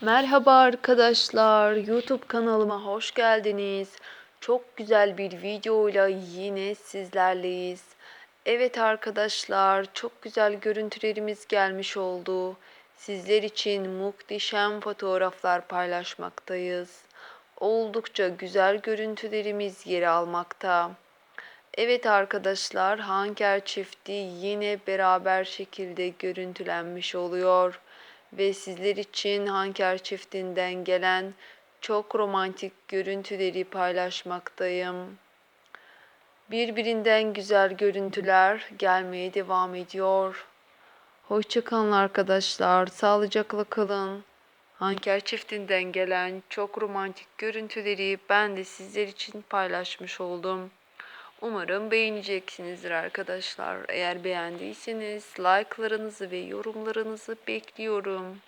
Merhaba arkadaşlar, YouTube kanalıma hoş geldiniz. Çok güzel bir videoyla yine sizlerleyiz. Evet arkadaşlar, çok güzel görüntülerimiz gelmiş oldu. Sizler için muhteşem fotoğraflar paylaşmaktayız. Oldukça güzel görüntülerimiz yer almakta. Evet arkadaşlar, Hanker çifti yine beraber şekilde görüntülenmiş oluyor ve sizler için Hanker çiftinden gelen çok romantik görüntüleri paylaşmaktayım. Birbirinden güzel görüntüler gelmeye devam ediyor. Hoşçakalın arkadaşlar, sağlıcakla kalın. Hanker çiftinden gelen çok romantik görüntüleri ben de sizler için paylaşmış oldum. Umarım beğeneceksinizdir arkadaşlar. Eğer beğendiyseniz like'larınızı ve yorumlarınızı bekliyorum.